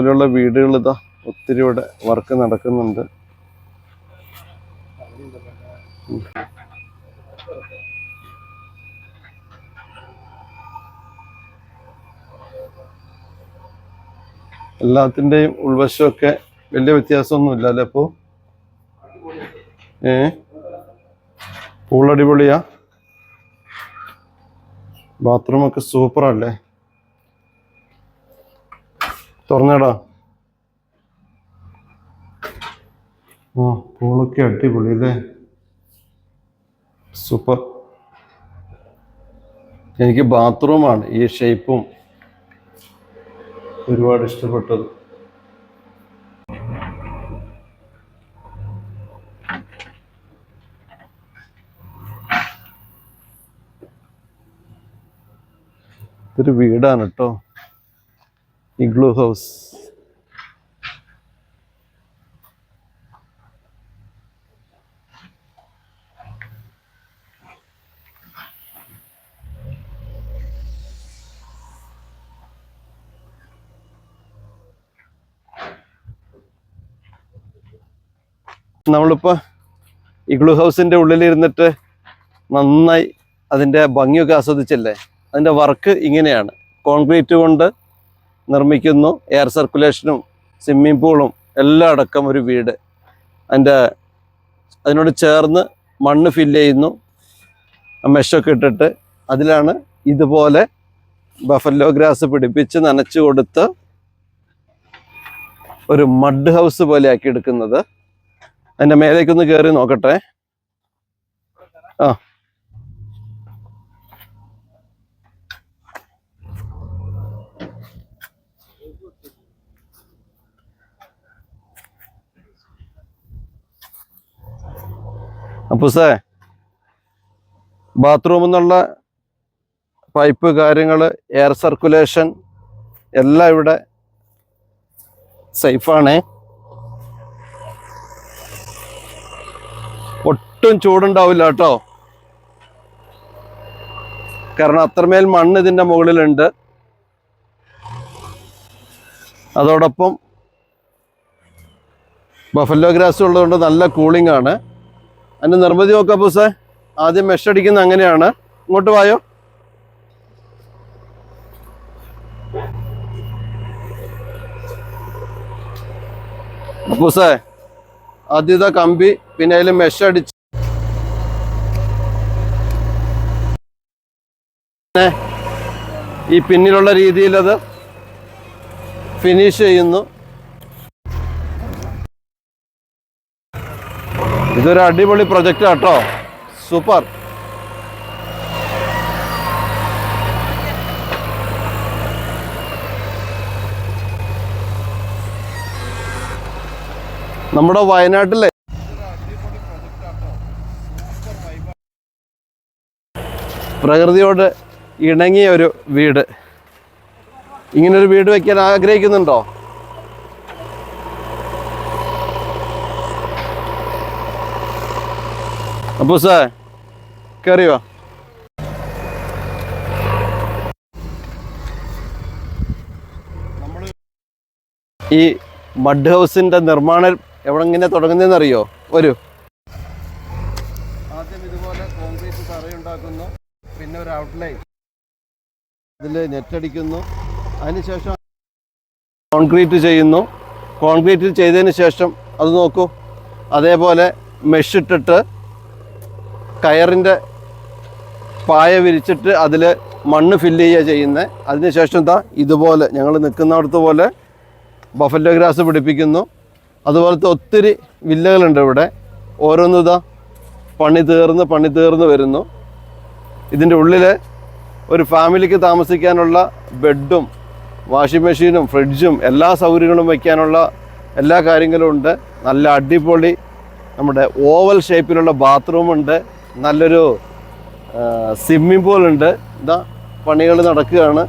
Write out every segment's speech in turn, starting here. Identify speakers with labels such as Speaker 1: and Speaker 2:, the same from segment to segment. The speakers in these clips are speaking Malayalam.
Speaker 1: ഇതുപോലെയുള്ള വീടുകൾ ഇതാ ഒത്തിരി ഇവിടെ വർക്ക് നടക്കുന്നുണ്ട്. എല്ലാത്തിന്റെയും ഉൾവശമൊക്കെ വലിയ വ്യത്യാസമൊന്നും ഇല്ല അല്ലേ അപ്പോൾ ഏ? പൂളടിപൊളിയാ. ബാത്റൂമൊക്കെ സൂപ്പറല്ലേ? തുറന്നടാ. ആ പൂളൊക്കെ അടിപൊളി അല്ലേ? സൂപ്പർ. എനിക്ക് ബാത്റൂമാണ് ഈ ഷേപ്പും ഒരുപാട് ഇഷ്ടപ്പെട്ടത്. ഇതൊരു വീടാണ് കേട്ടോ. Igloo house. നമ്മളിപ്പോൾ ഇഗ്ലൂ ഹൗസിന്റെ ഉള്ളിലിരുന്നിട്ട് നന്നായി അതിന്റെ ഭംഗിയൊക്കെ ആസ്വദിച്ചല്ലേ? അതിന്റെ വർക്ക് ഇങ്ങനെയാണ്. കോൺക്രീറ്റ് കൊണ്ട് നിർമ്മിക്കുന്നു. എയർ സർക്കുലേഷനും സ്വിമ്മിംഗ് പൂളും എല്ലാം അടക്കം ഒരു വീട്. അതിന്റെ അതിനോട് ചേർന്ന് മണ്ണ് ഫില്ല് ചെയ്യുന്നു. മെഷൊക്കെ ഇട്ടിട്ട് അതിലാണ് ഇതുപോലെ ബഫല്ലോ ഗ്രാസ് പിടിപ്പിച്ച് നനച്ചു കൊടുത്ത് ഒരു മഡ് ഹൗസ് പോലെ ആക്കി എടുക്കുന്നത്. അതിന്റെ മേലേക്കൊന്ന് കയറി നോക്കട്ടെ. ആ. അപ്പുസേ ബാത്റൂമിൽ നിന്നുള്ള പൈപ്പ് കാര്യങ്ങൾ എയർ സർക്കുലേഷൻ എല്ലാം ഇവിടെ സേഫാണ് ഒട്ടും ചൂടുണ്ടാവില്ല കേട്ടോ. കാരണം അത്രമേൽ മണ്ണ് ഇതിന്റെ മുകളിലുണ്ട്. അതോടൊപ്പം ബഫല്ലോ ഗ്രാസ് ഉള്ളതുകൊണ്ട് നല്ല കൂളിംഗ് ആണ്. അതിന്റെ നിർമ്മിതി നോക്കപ്പോ പൂസേ ആദ്യം മെഷ് അടിക്കുന്ന അങ്ങനെയാണ്. ഇങ്ങോട്ട് വായോ? പൂസേ ആദ്യത്തെ കമ്പി പിന്നെ അതിൽ മെഷ് അടിച്ച്. ഈ പിന്നിലുള്ള രീതിയിൽ അത് ഫിനിഷ് ചെയ്യുന്നു. ഇതൊരു അടിപൊളി പ്രൊജക്റ്റ് കേട്ടോ സൂപ്പർ നമ്മുടെ വയനാട്ടിലെ പ്രകൃതിയോട് ഇണങ്ങിയ ഒരു വീട്. ഇങ്ങനൊരു വീട് വെക്കാൻ ആഗ്രഹിക്കുന്നുണ്ടോ? അപ്പോ സാർ കയറിയോ ഈ മഡ് ഹൗസിന്റെ നിർമ്മാണം എവിടെ ഇങ്ങനെ തുടങ്ങുന്നതെന്ന് അറിയോ ഒരു ആദ്യം ഇതുപോലെ കോൺക്രീറ്റ് തറയുണ്ടാക്കുന്നു. പിന്നെ ഒരു ഔട്ട്ലൈൻ ഇതിൽ നെറ്റടിക്കുന്നു. അതിനുശേഷം കോൺക്രീറ്റ് ചെയ്യുന്നു. കോൺക്രീറ്റ് ചെയ്തതിന് ശേഷം അത് നോക്കൂ. അതേപോലെ മെഷ് ഇട്ടിട്ട് കയറിന്റെ പായ വിരിച്ചിട്ട് അതിൽ മണ്ണ് ഫില്ല് ചെയ്യുക ചെയ്യുന്നത്. അതിനുശേഷം എന്താ ഇതുപോലെ ഞങ്ങൾ നിൽക്കുന്നിടത്ത് പോലെ ബഫല്ലോ ഗ്രാസ് പിടിപ്പിക്കുന്നു. അതുപോലത്തെ ഒത്തിരി വില്ലകളുണ്ട് ഇവിടെ. ഓരോന്ന് ഇതാ പണി തീർന്ന് പണി തീർന്ന് വരുന്നു. ഇതിന്റെ ഉള്ളിൽ ഒരു ഫാമിലിക്ക് താമസിക്കാനുള്ള ബെഡും വാഷിംഗ് മെഷീനും ഫ്രിഡ്ജും എല്ലാ സൗകര്യങ്ങളും വയ്ക്കാനുള്ള എല്ലാ കാര്യങ്ങളും ഉണ്ട്. നല്ല അടിപൊളി നമ്മുടെ ഓവൽ ഷേപ്പിലുള്ള ബാത്റൂം ഉണ്ട്. നല്ലൊരു സ്വിമ്മിംഗ് പോലുണ്ട് എന്താ പണികൾ നടക്കുകയാണ്.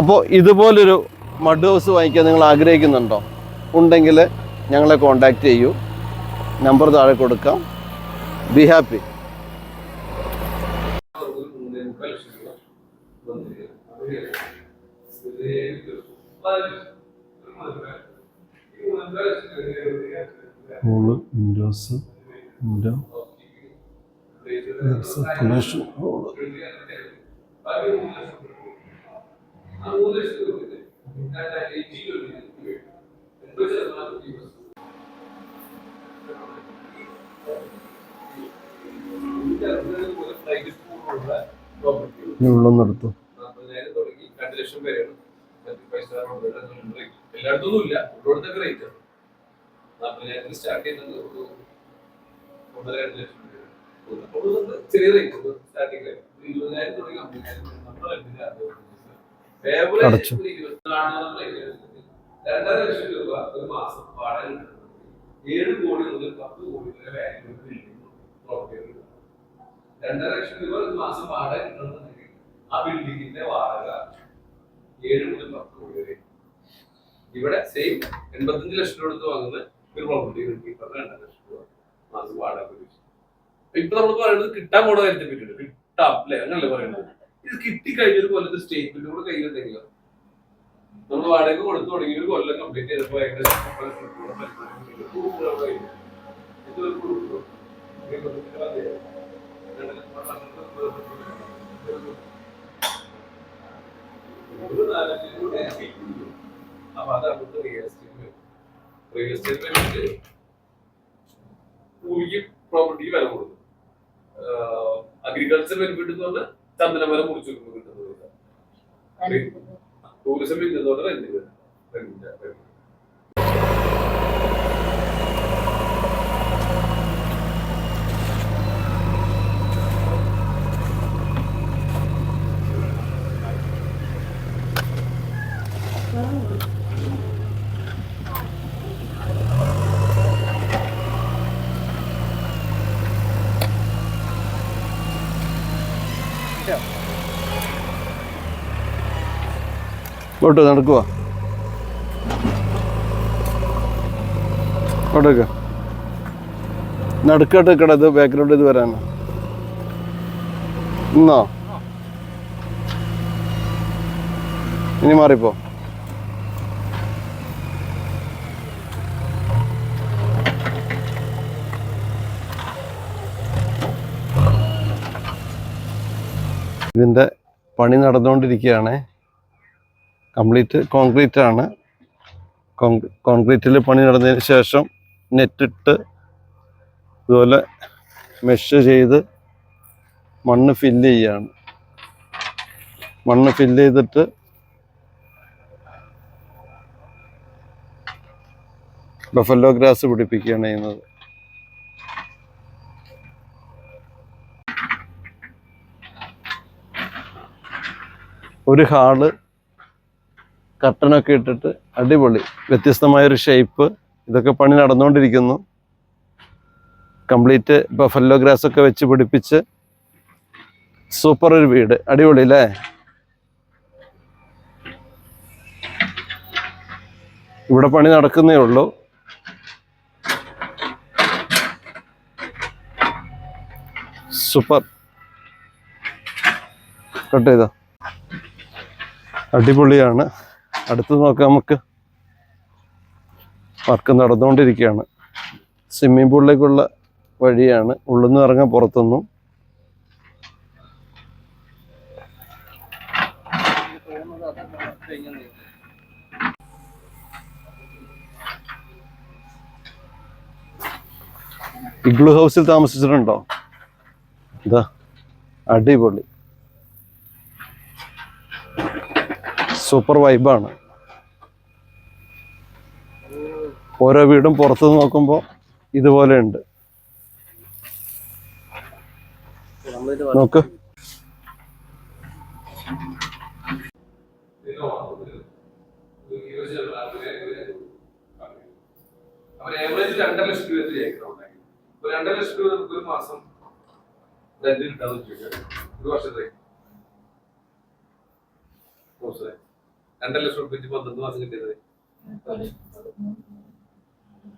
Speaker 1: അപ്പോൾ ഇതുപോലൊരു മഡ് ഹൗസ് വാങ്ങിക്കാൻ നിങ്ങൾ ആഗ്രഹിക്കുന്നുണ്ടോ? ഉണ്ടെങ്കിൽ ഞങ്ങളെ കോണ്ടാക്ട് ചെയ്യൂ. നമ്പർ താഴെ കൊടുക്കാം. ബി ഹാപ്പി
Speaker 2: Thank ലക്ഷം രൂപ വന്നിരിക്കുക. ഒരു ഇത് പതിനഞ്ച് ലക്ഷം. ഒരു മൂന്നര. ഈ മൂന്നര ലക്ഷം രൂപ
Speaker 1: hole windows window circulation hole ഉള്ളൊന്നെടുത്തു
Speaker 2: ലക്ഷം പേരാണ് ഫൈവ് സ്റ്റാർ എല്ലായിടത്തൊന്നും ഇല്ല. ഉള്ളിടത്തൊക്കെ റേറ്റ് നാൽപ്പതിനായിരത്തിന് സ്റ്റാർട്ട് ചെയ്യുന്നത് ഒരു ഒന്നര രണ്ട് ലക്ഷം രൂപ ചെറിയ റേറ്റ് സ്റ്റാർട്ടിംഗ് റേറ്റ് ഇരുപതിനായിരം തുടങ്ങി അമ്പതിനായിരം നമ്മുടെ. രണ്ടര ലക്ഷം രൂപ ഒരു മാസം വാടക ഏഴ് കോടി മുതൽ പത്ത് കോടി വരെ വാല്യൂ ബിൽഡിംഗ് പ്രോപ്പർട്ടി രണ്ടര ലക്ഷം രൂപ ഒരു മാസം വാടക കിട്ടണമെന്നുണ്ടെങ്കിൽ ആ ബിൽഡിങ്ങിന്റെ വാടക ഏഴ് മുതൽ പത്ത് കോടി വരെ. ഇവിടെ സെയിം എൺപത്തഞ്ച് ലക്ഷം രൂപ എടുത്ത് വാങ്ങുന്ന ഒരു പ്രോപ്പർട്ടി പറഞ്ഞ രണ്ടര ലക്ഷം രൂപ മാസം വാടക പ്രതീക്ഷിച്ചു ഇപ്പൊ നമ്മൾ പറയുന്നത് കിട്ടാൻ പോണ കാര്യത്തെ പറ്റിയിട്ട് കിട്ടാം അല്ലെ? അങ്ങനല്ലേ പറയുന്നത്. ഇത് കിട്ടിക്കഴിഞ്ഞൊരു കൊല്ലത്തെ സ്റ്റേറ്റ്മെന്റ് കൂടെ കയ്യിലുണ്ടെങ്കിൽ നമ്മൾ വാടക കൊടുത്തു തുടങ്ങി ഒരു കൊല്ലം കംപ്ലീറ്റ് ചെയ്തപ്പോ ഏകദേശം proof. ഈ കൊല്ലത്തിന്റെ ബാധ്യത. രണ്ട് ലക്ഷം രൂപ ഒരു ഒരു നാല് ലക്ഷം രൂപ എനിക്ക് കിട്ടും. അപ്പൊ റിയൽ എസ്റ്റേറ്റ് എസ്റ്റേറ്റ് ഭൂമിക്ക് പ്രോപ്പർട്ടിക്ക് വില കൊടുക്കും. അഗ്രികൾച്ചർ ബെനിഫിറ്റ് എന്ന് പറഞ്ഞാൽ ചന്ദന വില മുറിച്ചു കിട്ടുന്നത് ടൂറിസം ബിസിനസ് റെന്റ് റെന്റ്
Speaker 1: ഇങ്ങോട്ട് നടക്കുക ഇങ്ങോട്ടേക്ക്. നടുക്കട്ട് കട ഇത് ബാക്കിലോട്ട് ഇത് വരാനാ ഇന്നോ ഇനി മാറിപ്പോ. ഇതിന്റെ പണി നടന്നുകൊണ്ടിരിക്കുകയാണ്. കംപ്ലീറ്റ് കോൺക്രീറ്റ് ആണ്. കോൺക്രീറ്റിൽ പണി നടന്നതിന് ശേഷം നെറ്റിട്ട് ഇതുപോലെ മെഷ് ചെയ്ത് മണ്ണ് ഫില്ല് ചെയ്യാണ്. മണ്ണ് ഫില്ല് ചെയ്തിട്ട് ബഫല്ലോ ഗ്രാസ് പിടിപ്പിക്കുകയാണ് ചെയ്യുന്നത്. ഒരു ഹാൾ കർട്ടനൊക്കെ ഇട്ടിട്ട് അടിപൊളി വ്യത്യസ്തമായൊരു ഷേപ്പ് ഇതൊക്കെ പണി നടന്നുകൊണ്ടിരിക്കുന്നു. കംപ്ലീറ്റ് ബഫല്ലോ ഗ്രാസ് ഒക്കെ വെച്ച് പിടിപ്പിച്ച് സൂപ്പർ ഒരു വീട്. അടിപൊളി അല്ലേ? ഇവിടെ പണി നടക്കുന്നേ ഉള്ളൂ. സൂപ്പർ കട്ട് ചെയ്തോ? അടിപൊളിയാണ്. അടുത്ത് നോക്കാം നമുക്ക്. വർക്ക് നടന്നുകൊണ്ടിരിക്കുകയാണ്. സ്വിമ്മിംഗ് പൂളിലേക്കുള്ള വഴിയാണ്. ഉള്ളിൽ ഇറങ്ങാൻ പുറത്തുനിന്നും. ഇഗ്ലു ഹൗസിൽ താമസിച്ചിട്ടുണ്ടോ? ഇതാ അടിപൊളി. സൂപ്പർ വൈബാണ്. ഓരോ വീടും പുറത്ത് നോക്കുമ്പോൾ ഇതുപോലെ ഉണ്ട്. നോക്ക്.
Speaker 2: ഒരു മാസം ഒരു വർഷത്തെ മനസ്സിലായി രണ്ടര ലക്ഷം വെച്ച് പന്ത്രണ്ട് മാസം കിട്ടിയത്.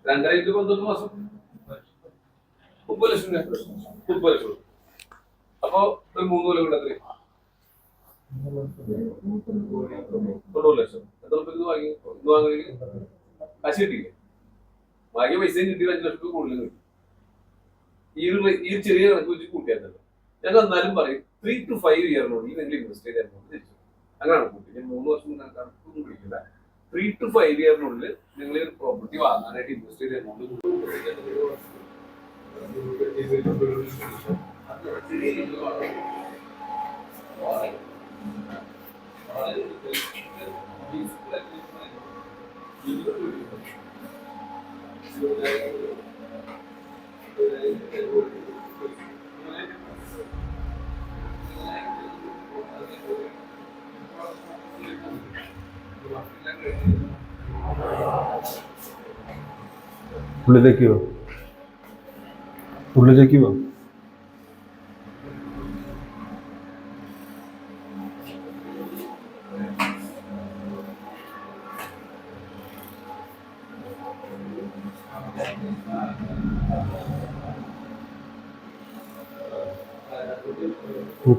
Speaker 2: രണ്ടര ഇന്റു പന്ത്രണ്ട് മാസം. മുപ്പത് ലക്ഷം മുപ്പത് ലക്ഷം. അപ്പൊ ഒരു മൂന്ന് കൊല്ലം കൂടെ എത്രയും തൊണ്ണൂറ് ലക്ഷം. എത്ര ഇത് വാങ്ങി? ഇത് വാങ്ങി കാശ് കിട്ടിയില്ലേ? വാങ്ങിയ പൈസയും കിട്ടി അഞ്ച് ലക്ഷം രൂപ കൂടുതൽ കിട്ടി. ഈ ഒരു ഈ ചെറിയ കണക്ക് വെച്ച് കൂട്ടിയാൽ ഞങ്ങൾ എന്നാലും പറയും ത്രീ ടു ഫൈവ് ഇയറിനുള്ളിൽ നിങ്ങൾ ഇൻവെസ്റ്റ് ചെയ്ത് എമൗണ്ട് തിരിച്ചു അങ്ങനെയാണ് കൂട്ടി മൂന്ന് വർഷം കണക്കൊന്നും പിടിക്കില്ല ത്രീ ടു ഫൈവ് ഇയറിനുള്ളിൽ നിങ്ങൾ ഒരു പ്രോപ്പർട്ടി വാങ്ങാനായിട്ട് ഇൻവെസ്റ്റ് ചെയ്ത് എമൗണ്ട്
Speaker 1: ഉള്ളിലേക്ക് പോ ഉള്ളിലേക്ക് പോ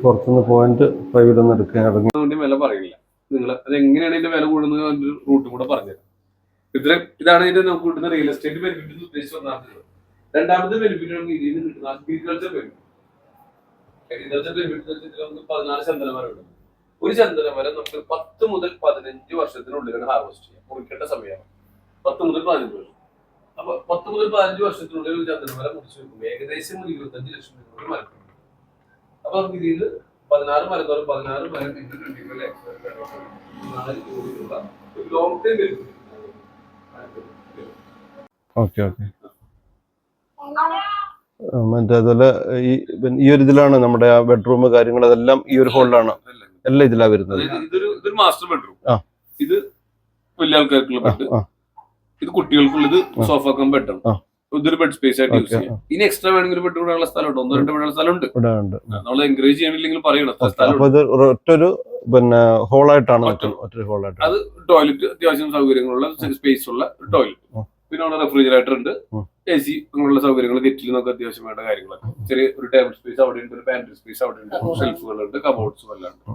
Speaker 1: പുറത്തുനിന്ന് പോയിന്റ് ഫൈവിലൊന്നും എടുക്കാൻ ഇറങ്ങി.
Speaker 2: വില പറയില്ല നിങ്ങൾ അത് എങ്ങനെയാണ് ഇതിന്റെ വില കൂടുന്നത് റൂട്ടും കൂടെ പറഞ്ഞുതരാം. ഇതിന് ഇതാണ് ഇതിന്റെ നമുക്ക് കിട്ടുന്ന റിയൽ എസ്റ്റേറ്റ് ബെനിഫിറ്റ് ഉദ്ദേശിച്ച് ഒന്നാമത് രണ്ടാമത്തെ ബെനിഫിറ്റ് നമുക്ക് ഇതിൽ നിന്ന് കിട്ടുന്ന അഗ്രികൾച്ചർ ബെനിഫിറ്റ് ബെനിഫിറ്റ് പതിനാല് ചന്ദനമരമുണ്ട് ഒരു ചന്ദനമരം നമുക്ക് പത്ത് മുതൽ പതിനഞ്ച് വർഷത്തിനുള്ളിലാണ് ഹാർവെസ്റ്റ് ചെയ്യാം. മുറിക്കേണ്ട സമയമാണ്. പത്ത് മുതൽ പതിനഞ്ച് വർഷം. അപ്പൊ പത്ത് മുതൽ പതിനഞ്ച് വർഷത്തിനുള്ളിൽ ഒരു ചന്ദനമരം മുറിച്ച് വെക്കും ഏകദേശം ഒരു ഇരുപത്തഞ്ച് ലക്ഷം രൂപ മരം കിട്ടും. അപ്പൊ നമുക്ക് ഇതിൽ പതിനാറ് മരം തോറും പതിനാറ് മരം 25 lakhs നാല് കോടി രൂപ. ഒരു ലോങ് ടൈം വരും
Speaker 1: ഓക്കെ ഓക്കെ. മറ്റേ അതുപോലെ ഈ ഈ ഒരു ഇതിലാണ് നമ്മുടെ ആ ബെഡ്റൂം കാര്യങ്ങൾ അതെല്ലാം ഈ ഒരു ഹോളിലാണ് എല്ലാം ഇതിലാ വരുന്നത്.
Speaker 2: ഇതൊരു ഇതൊരു മാസ്റ്റർ ബെഡ്റൂം
Speaker 1: ആ.
Speaker 2: ഇത് വലിയ ആൾക്കാർക്കുള്ള ബെഡ്
Speaker 1: ആ,
Speaker 2: ഇത് കുട്ടികൾക്കുള്ളത്
Speaker 1: സോഫാക്കം
Speaker 2: സോഫ കം ബെഡാണ്
Speaker 1: ആ.
Speaker 2: ഇതൊരു ബെഡ് സ്പേസ് ആയിട്ട് യൂസ് ചെയ്യാം. ഇനി എക്സ്ട്രാ വേണമെങ്കിൽ ബെഡ് കൂടാനുള്ള സ്ഥലമുണ്ട്. ഒന്നോ രണ്ടോ ബെഡുള്ള സ്ഥലമുണ്ട്. നമ്മൾ എൻകറേജ് ചെയ്യണില്ലെങ്കിൽ പറയണം.
Speaker 1: ഒറ്റൊരു പിന്നെ ഹോളായിട്ടാണ്
Speaker 2: അത് ടോയ്ലറ്റ് അത്യാവശ്യം സൗകര്യങ്ങളുള്ള സ്പേസ് ഉള്ള ടോയ്ലറ്റ് പിന്നെ അവിടെ റെഫ്രിജറേറ്റർ ഉണ്ട്. എ സി അങ്ങനെയുള്ള സൗകര്യങ്ങൾ കെറ്റിൽ നിന്നൊക്കെ അത്യാവശ്യം വേണ്ട കാര്യങ്ങളൊക്കെ. ചെറിയ ഒരു ടേബിൾ സ്പേസ് അവിടെ ഉണ്ട് ഒരു പാൻട്രി സ്പേസ് അവിടെ ഉണ്ട് ഷെൽഫുകളുണ്ട് കബോർഡ്സും എല്ലാം ഉണ്ട്.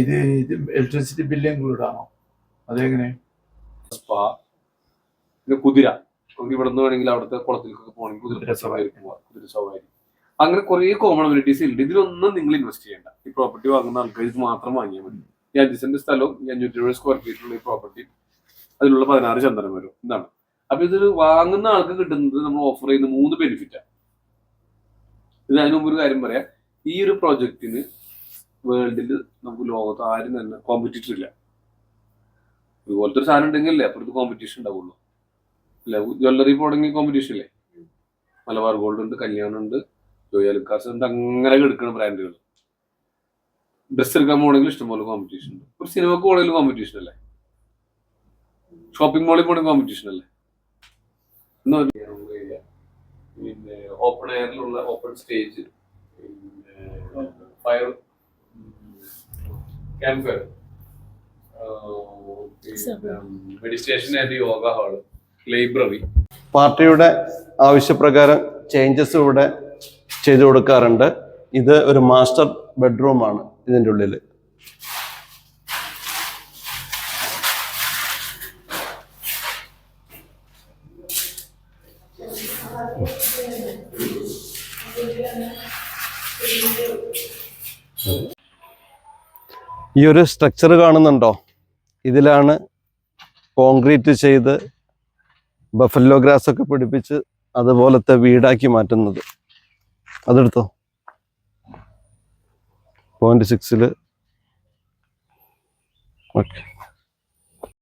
Speaker 3: ഇത് ഇത് ഇലക്ട്രിസിറ്റി ബില്ല് ഇൻക്ലൂഡ് ആണോ അതെങ്ങനെ?
Speaker 2: സ്പാ പിന്നെ കുതിര. നമുക്ക് ഇവിടെ നിന്ന് വേണമെങ്കിൽ അവിടുത്തെ കുളത്തിലേക്കൊക്കെ പോകണമെങ്കിൽ കുതിര
Speaker 3: കുതിര സവാരി.
Speaker 2: പോവാം കുതിര സവാരി. അങ്ങനെ കുറെ കോമണബിലിറ്റീസ് ഉണ്ട്. ഇതിലൊന്നും നിങ്ങൾ ഇൻവെസ്റ്റ് ചെയ്യേണ്ട. ഈ പ്രോപ്പർട്ടി വാങ്ങുന്ന ആൾക്കാർ ഇത് മാത്രം വാങ്ങിയാൽ മതി. ഈ അഞ്ച് സെന്റ് സ്ഥലവും ഈ അഞ്ഞൂറ്റി എഴുപത് സ്ക്വയർ ഫീറ്റുള്ള ഈ പ്രോപ്പർട്ടി അതിലുള്ള പതിനാറ് ചന്ദനം വരും. ഇതാണ്. അപ്പൊ ഇത് വാങ്ങുന്ന ആൾക്ക് കിട്ടുന്നത് നമ്മൾ ഓഫർ ചെയ്യുന്ന മൂന്ന് ബെനിഫിറ്റാണ് ഇത് അതിന് മുമ്പ് ഒരു കാര്യം പറയാം. ഈ ഒരു പ്രോജക്റ്റിന് വേൾഡിൽ നമുക്ക് ലോകത്ത് ആരും തന്നെ കോമ്പറ്റീറ്റർ ഇല്ല. ഇതുപോലത്തെ ഒരു സാധനം ഉണ്ടെങ്കിൽ അല്ലേ അപ്പുറത്ത് കോമ്പറ്റീഷൻ ഉണ്ടാവുള്ളൂ. അല്ല ജ്വല്ലറി പോണെങ്കിൽ കോമ്പറ്റീഷൻ ഇല്ലേ? മലബാർ ഗോൾഡ് ഉണ്ട് കല്യാണം ഉണ്ട് ജോയാലുക്കാസ് ഉണ്ട് അങ്ങനെ എടുക്കുന്ന ബ്രാൻഡുകൾ ഡ്രസ് എടുക്കാൻ പോകണമെങ്കിൽ ഇഷ്ടംപോലെ കോമ്പറ്റീഷൻ ഉണ്ട്. ഒരു സിനിമക്ക് പോകണമെങ്കിൽ കോമ്പറ്റീഷൻ അല്ലേ? ഷോപ്പിംഗ് മോളിൽ പോകണമെങ്കിൽ കോമ്പറ്റീഷൻ അല്ലേ? എന്നാ. പിന്നെ ഓപ്പൺ എയറിലുള്ള ഓപ്പൺ സ്റ്റേജ് പിന്നെ fire camp fire meditation and yoga hall library.
Speaker 1: പാർട്ടിയുടെ ആവശ്യപ്രകാരം ചേഞ്ചസ് ഇവിടെ ചെയ്തു കൊടുക്കാറുണ്ട്. ഇത് ഒരു മാസ്റ്റർ ബെഡ്റൂമാണ് ഇതിന്റെ ഉള്ളിൽ. ഈ ഒരു സ്ട്രക്ചർ കാണുന്നുണ്ടോ? ഇതിലാണ് കോൺക്രീറ്റ് ചെയ്ത് ബഫല്ലോ ഗ്രാസ് ഒക്കെ പിടിപ്പിച്ച് അതുപോലത്തെ വീടാക്കി മാറ്റുന്നത്. അതെടുത്തോ? പോയിന്റ് സിക്സിൽ ഓക്കെ